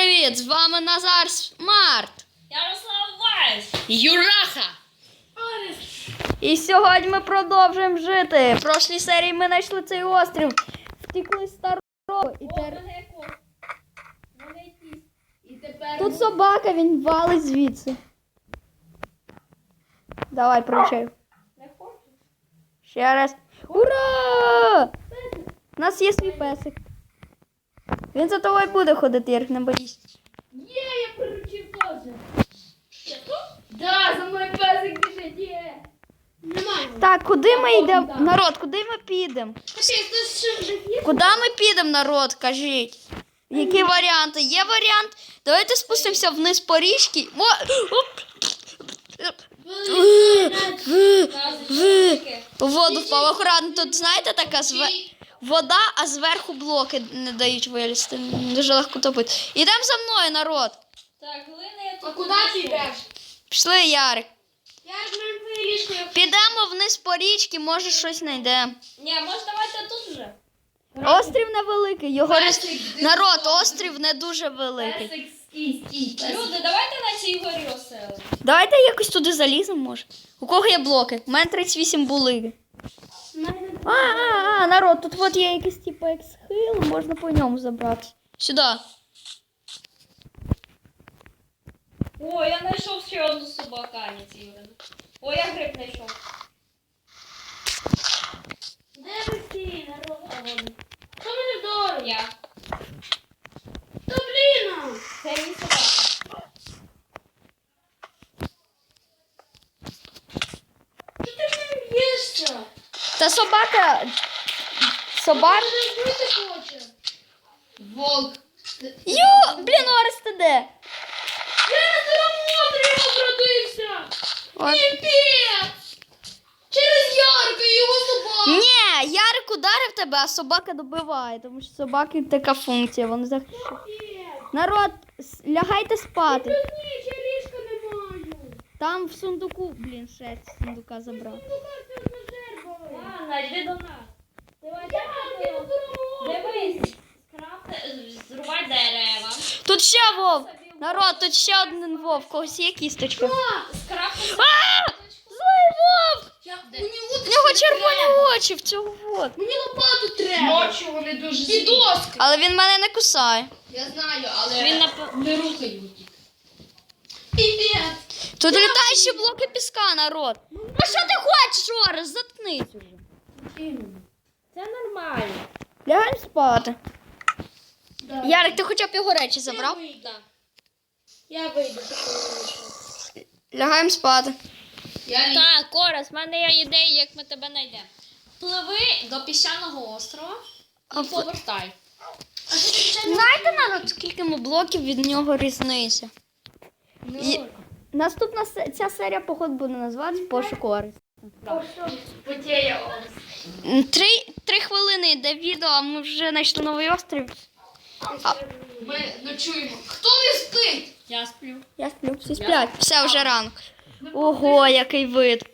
привіт! З вами Назар Смарт. Ярослав Вайс. Юраха. І сьогодні ми продовжуємо жити. В прошлій серії ми знайшли цей острів, втекли з старого. І тепер... Тут собака, він валить звідси. Давай, прощай. Ще раз. Ура! У нас є свій песик. Він за тобою буде ходити, Ярик, не боїсь. Є, я приручив теж. Да, за мною песик біжить, є. Немає. Так, куди ми йдемо? Народ, куди ми підемо? Вже є? Куди ми підемо, народ? Кажіть. Які варіанти? Є варіант. Давайте спустимося вниз по річці. Мо... Оп! Воду впав. Акуратно, тут знаєте така зве... вода, а зверху блоки не дають вилізти. Дуже легко топити. Ідемо за мною, народ. Так, глина я тут. А куди ти йдеш? Пішли, Ярик. Я розумію твої. Підемо вниз по річці, може щось знайдемо. Ні, може давайте тут вже. Острів невеликий, його рес- народ, острів не дуже великий. Песик, стій, стій. Люди, давайте на цій горі оселимо. Давайте якось туди заліземо, може. У кого є блоки? У мене 38 були. А, народ, тут от є якийсь типу як схил, можна по ньому забрати. Сюди. О, я знайшов ще одну собака, не цій гори. О, я гриб знайшов. Де ви всі, народ? Хто мене вдору? Я. Та блін! Це мій собака. Що ти мене б'єшся? Та собака. Собак. Волк. Йо, блін, Орес ти де? Я на обродився! От. Піпець! Через Ярка і його собаку! Ні, Ярик ударив тебе, а собака добиває, тому що собаки така функція, вони захищають. Народ, с- лягайте спати. Ліжка. Там в сундуку, блін, з сундука забрав. Ну резерва? Ладно, йди до нас. Дивись. Зрубай дерева. Тут ще вовк. Народ, тут ще один вовк. Когось є кісточка. А! Злий вовк! В нього червоні очі в цього вот. Мені лопату треба. Ночі вони дуже І доски. Але він мене не кусає. Я знаю, але Він не рухаю. Піпець. Тут літаючі блоки піска, народ. А що ти хочеш, Орес? Заткнись уже. Це нормально. Лягаємо спати. Да. Ярик, ти хоча б його речі забрав? Я вийду. Я вийду. Лягаємо спати. Я Так, Корос, в мене є ідея, як ми тебе знайдемо. Пливи до піщаного острова і повертай. Знаєте, народ, скільки ми блоків від нього різниця? І- Наступна се- ця серія, походу, буде називатися Пошук Орес. Три, три хвилини йде відео, а ми вже знайшли новий острів. Ми ночуємо. Хто не спить? Я сплю. Я сплю, всі сплять. Все, вже ранок. Ого, який вид.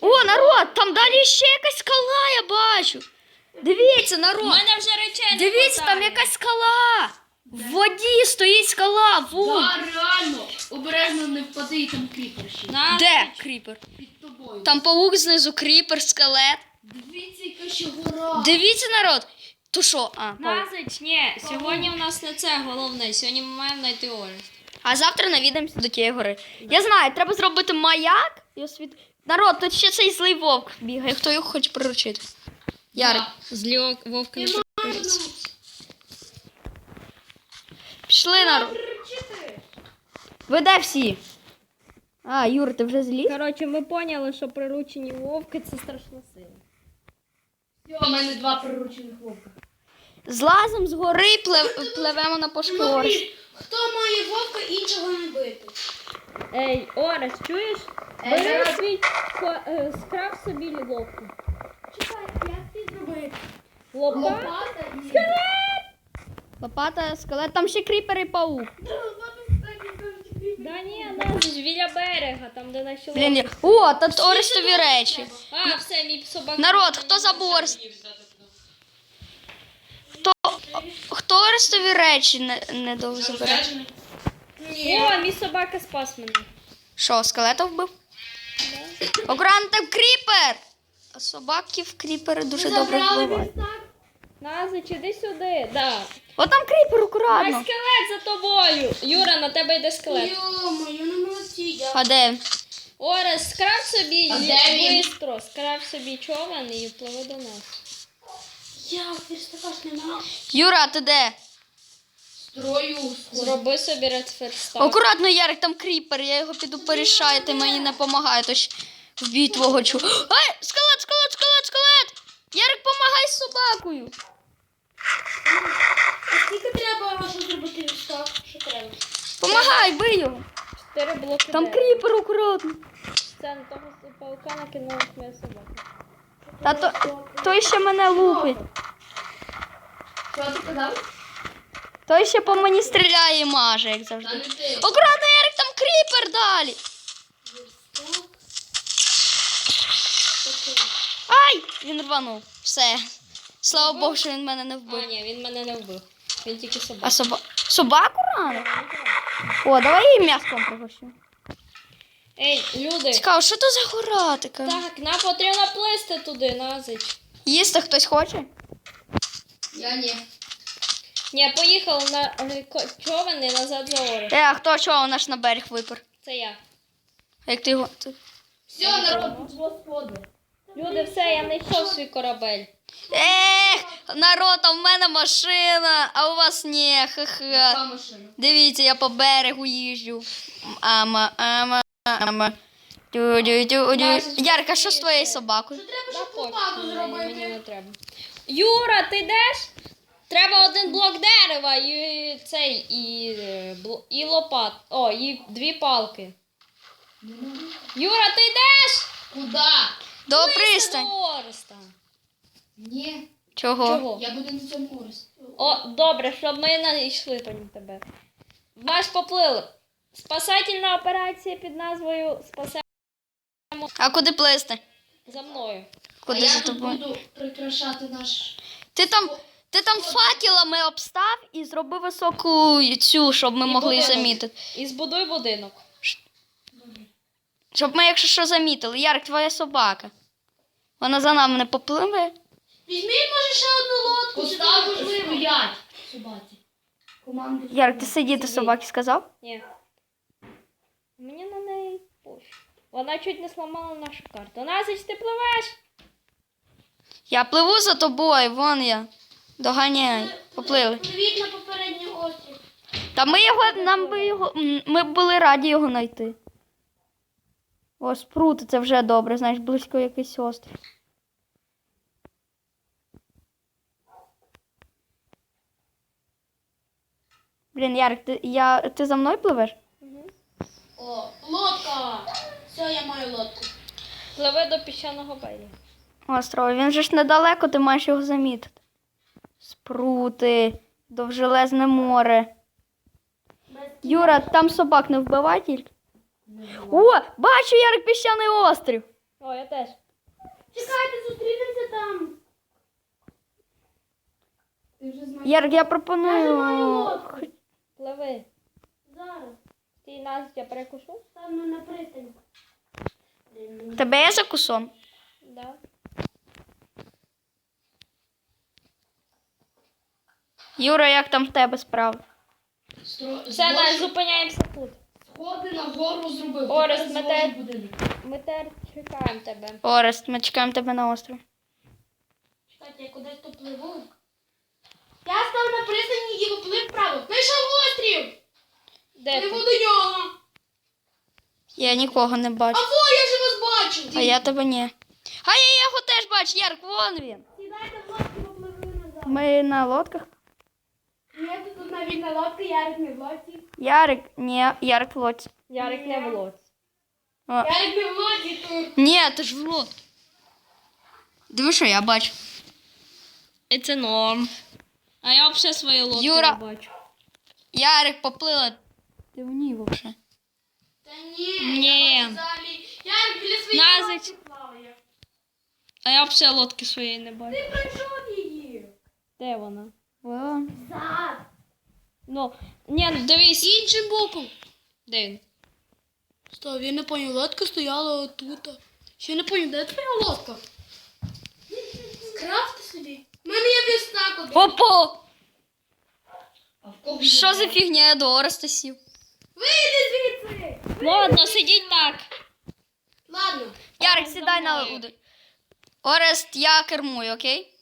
О, народ, там далі ще якась скала, я бачу. Дивіться, У народ. мене вже речей не Дивіться, там хватає. якась скала. В воді стоїть скала. Вон. Да, реально. Обережно не впади і там кріпер ще. На. Де кріпер? Під тобою. Там паук знизу, кріпер, скелет. Дивіться, яка ще гора. Дивіться, народ. То що? А, паук. Назич, ні, сьогодні у нас не це головне, сьогодні ми маємо знайти Орес. А завтра навідаємося до тієї гори. Я знаю, треба зробити маяк і освіт. Народ, тут ще цей злий вовк бігає. Хто його хоче приручити? Ярик. Злі вовки. Ти Пішли, народ. Приручити. Ви де всі? А, Юр, ти вже зліз? Коротше, ми поняли, що приручені вовки це страшна сила. Все, у мене два приручених вовка. Злазимо з гори плев- пливемо на пошуку Орес. Хто має вовка, іншого не бити. Ей, Орес, чуєш? Ей, Бери зараз. свій ко- е, скраб собі ловку. Чекай, як ти зробити? Лопа? Лопата і... Лопата, скелет, там ще кріпер і паук. Кажуть, Да ні, Назич, біля берега, там де наші Блін, лодки. я- о, тут Орестові речі. А, все, мій собака. Народ, хто забув Орест? Хто, Хто ростові речі не, не дав забирати? О, мій собака спас мене. Що, скелета вбив? Окран там кріпер! А собаків кріпери дуже добре вбивають. Назич, іди сюди. Да. О, там кріпер, Ай, акуратно. скелет за тобою. Юра, на тебе йде скелет. Йо-моє, ну молодці, дякую. А де? Орес, скрав собі А і де він? бистро, скрав собі човен і впливи до нас. Я, ти ж нема. Юра, а ти де? Строю. Зроби собі редферстак. Акуратно, Ярик, там кріпер, я його піду порішаю, ти мені не допомагає, то ж вбій твого чу. Ай, скелет, скелет, скелет, скелет! Ярик, помагай з собакою. Скільки треба, щоб зробити листок? Що треба? Помагай, бий його. Чотири блоки Там дерева. кріпер акуратно. Це на того паука накинулась моя собака. Та то, той ще мене лупить. Що ти казав? Той ще по мені стріляє і маже, як завжди. Та не ти. Акуратно, Ярик, там кріпер далі. Ай! Він рванув. Все. Слава Богу, що він мене не вбив. А, ні, він мене не вбив. Він тільки А соба... собаку рано? О, давай її м'яском пригощу. Ей, люди. Цікаво, що то за гора така? Так, нам потрібно плисти туди, Назич. Їсти хтось хоче? Я ні. Ні, поїхали на човен і назад за Орес. Е, а хто чого наш на берег випер? Це я. Як ти його. Все, народ, господи. Люди, все, я знайшов свій корабель. Ех, народ, а в мене машина, а у вас ні. Ха-ха. Дивіться, я по берегу їжджу. Ама, ама, ама. Тю-дю-дю-дю. Ярка, що з твоєю собакою? Треба, щоб не зробити. треба. Юра, ти йдеш? Треба один блок дерева і цей, і, е, бл- і лопат. О, і дві палки. Юра, ти йдеш? Куда? До пристань. до Ореста. Ні. Чого? Чого? Я буду на цьому користь. О, добре, щоб ми не йшли по тебе. Маш поплили. Спасательна операція під назвою Спасемо А куди плисти? за мною. Куди а за я тут тобою? буду прикрашати наш... Ти там, ти там факелами обстав і зроби високу цю, щоб ми І могли будинок. замітити. І збудуй будинок. Щоб ми, якщо що, замітили. Ярик, твоя собака. Вона за нами не попливе. Візьміть, може, ще одну лодку. Поставиш стоять. Собаці. Команди. Ярик, ти сидіти собаки сказав? Ні. Мені на неї пофіг. Вона чуть не сломала нашу карту. Назич, ти пливеш? Я пливу за тобою, вон я. Доганяй. Поплили. Привіт на попередній острів. Та ми його, нам би його, м, ми б були раді його знайти. О, спрути, це вже добре, знаєш, близько якийсь острів. Блін, Ярик, ти, я, ти за мною пливеш? О, лодка. Все, я маю лодку. Пливи до піщаного берега. Острова, він же ж недалеко, ти маєш його замітити. Спрути, довжелезне море. Юра, там собак не вбивай тільки. О, бачу, Ярик, піщаний острів. О, я теж. Чекайте, зустрінемося там. Ти вже знаєш. Ярик, я пропоную. Я. Пливи. Зараз. Ти Назич, я перекушу? Стану на пристань. Тебе є закусон? Да. Юра, як там в тебе справи? Стро- Все, збочі- зупиняємося тут. Сходи на гору зробив. Орес, Тепер мете- зложу будинок. Ми тепер чекаємо тебе. Орест, ми чекаємо тебе на остров. Чекайте, я кудись то пливу. Я став на пристані і поплив вправо. Знайшов острів! Де Пливу ти? до нього. Я нікого не А бачу. во, я же вас бачу. А я тебе ні. А я його теж бачу, Ярик, вон він. Сідайте в лодку, попливли назад. Ми на лодках. Ні, тут одна вільна лодка, Ярик не в лодці. Ярик, ні, Ярик в лодці. Ярик не в лодці. Ярик не в лодці тут. Ні, ти ж в лодці. Диви, що я бачу. І це норм. А я взагалі свої лодки Юра. не бачу. Ярик поплила. Ти в ній взагалі. Та ні, Ні. я взагалі. Ярик біля своєї Назич. лодки плаває. А я взагалі лодки своєї не бачу. Ти пройшов її. Де вона? О. Зад. Ну, ні, ну, дивись. Іншим боком. Де він? Стоп, я не поняв, лодка стояла отут. Ще не поняв, де твоя лодка? Скрафти собі. У мене є вістак один. Опа! Що за фігня я до Ореста сів? Вийди звідси! Ладно, сидіть так. Ладно. Ярик, сідай на удар. Орест, я кермую, окей?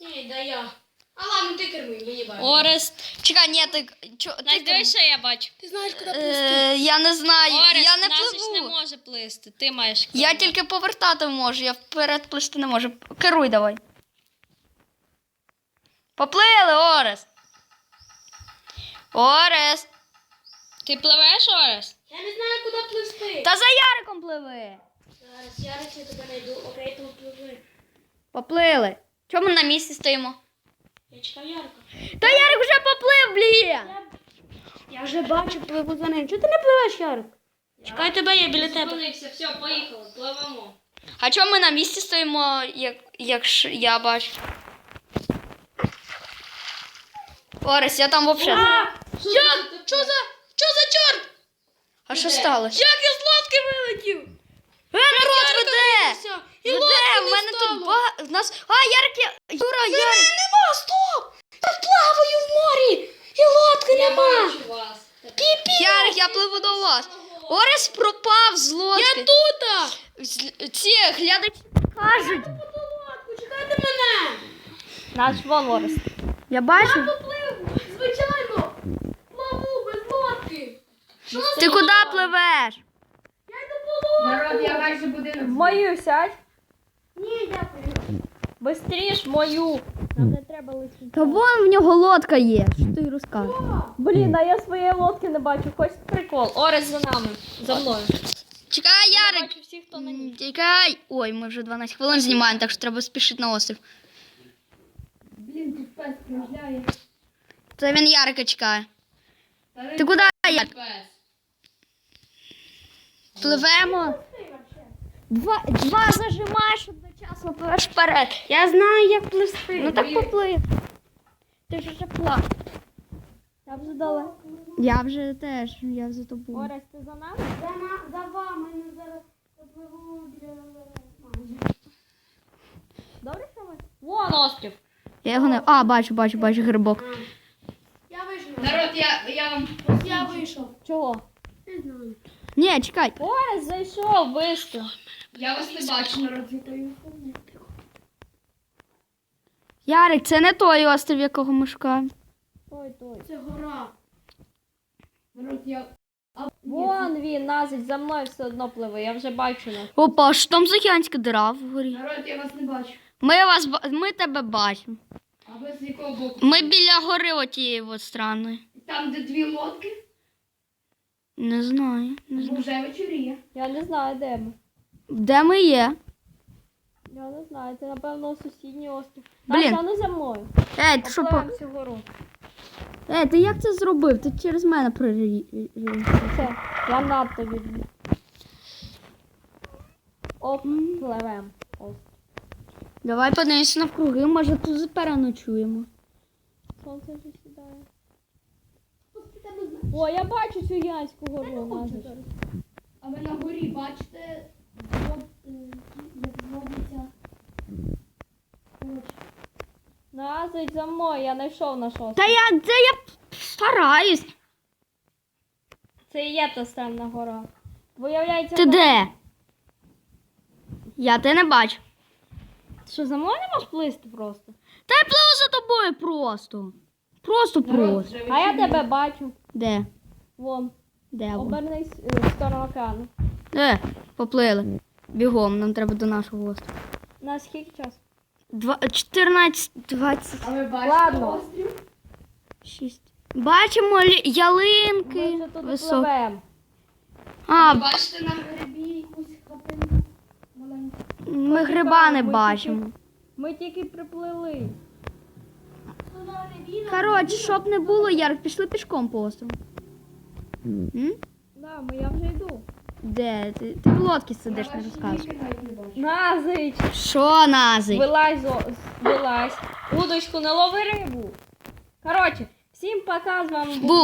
Ні, да я. А ладно, ти кермуй, мені бачиш. Орест. Чекай, ні, ти. Чо, ти Настя, дивись, що я бачу. Ти знаєш, куди плисти? Е, я не знаю. Орест, я не Назич не пливу. може плисти. Ти маєш. Я тільки повертати можу, я вперед плисти не можу. Керуй давай. Поплили, Орест. Орест. Ти пливеш, Орест? Я не знаю, куди плисти. Та за Яриком пливи. Зараз я тебе знайду. Окей, тут пливи. Поплили. Чому ми на місці стоїмо? Я чекаю Ярка. Та Ярик вже поплив, блін. Я вже бачу, пливу за ним. Чого ти не пливеш, Ярик? Чекай тебе, я біля тебе. Зупинився, все, поїхали, пливемо. А чому ми на місці стоїмо, як, як я бачу? Орест, я там взагалі. Як? Що за... Що за чорт? А що сталося? Як я з лодки вилетів? Е, народ веде! І Веде, лодки в не мене стало. тут ба... в нас. А, Ярик, я... Юра, Ярик. нема, стоп! Я плаваю в морі! І лодки нема! бачу вас. Ярик, я пливу до вас. Орест пропав з лодки. Я тут! З- Ці глядачі кажуть. Чекайте мене! Наш вон Орест. Я бачу. Поплив, звичайно! Плаву без лодки! Ти куди пливеш? Я йду по лодку! Народ, я майже будинок. В мою сядь. Ні, дякую. Бистріш мою. Нам не треба лишити. Та вон в нього лодка є. Що ти розказуєш? Блін, а я своєї лодки не бачу. Хоч прикол. Орест за нами. За мною. Чекай, Ярик. бачу всіх, хто на ній. Чекай. Ой, ми вже 12 хвилин знімаємо, так що треба спішити на острів. Блін, тут пес кружляє. Це він Ярика чекає. Ти куди, Ярик? пес. Пливемо. Два, два зажимаєш одночасно, пливеш вперед. Я знаю, як плисти. Ну так поплив. Ти ж вже плав. Я вже далеко. Я вже теж, я за тобою. Орест, ти за нами? За, на- за вами не зараз попливу біля. Добре, що ми? Вон острів. Я його не. А, бачу, бачу, бачу грибок. Я вийшов. Народ, я, я вам Я вийшов. Чого? Не знаю. Ні, чекай. Орест зайшов, бистро. Я вас не бачу, народ. Ярик, це не той острів, якого ми шукаємо. Той, той. Це гора. Народ, я. Вон він, Назить, за мною все одно пливе. Я вже бачу нас. Опа, що там за гігантська дира вгорі? Народ, я вас не бачу. Ми вас ба- ми тебе бачимо. А ви з якого боку? Ми біля гори отієї от странної. Там, де дві лодки, Не знаю. Не знаю. вже вечоріє. Я не знаю, де ми. Де ми є? Я не знаю, це напевно сусідній острів. Блін. Наша, ну за мною. Ей, ти що по... Попливемо цю гору. Ей, ти як це зробив? Ти через мене прорів. Все, я надто відбув. Оп, пливем. Ось. Давай подивимося навкруги, може тут переночуємо. Сонце вже сідає. О, я бачу цю гігантську гору. Назиш. А ви на горі бачите, звод, е, як зводиться. Назить за мною, я знайшов наш острів. Та я це я стараюсь. Це і є та странна гора. Виявляється, Ти де? Я тебе не бачу. Що за мною не можеш плисти просто? Та я пливу за тобою просто. Просто просто. А я тебе бачу. Де? Вон. Де? Обернись е, в сторону океану. Де? Поплили. Бігом, нам треба до нашого острова. На скільки часу? Два, 14, 20, А ви бачите Ладно. острів? 6. Бачимо лі- ялинки. вже тут високі. пливемо. А, бачите на грибі якусь хатинку маленьку? ми гриба не Ми бачимо. Ми тільки приплили. Коротше, щоб не було, Ярк, пішли пішком по острову. М? Да, ми я вже йду. Де? Ти, ти в лодці сидиш, не бачу. Назич! Що назий? Вилазь, о- вилазь. Удочку, не лови рибу. Коротше, всім пока з вами був. Бу.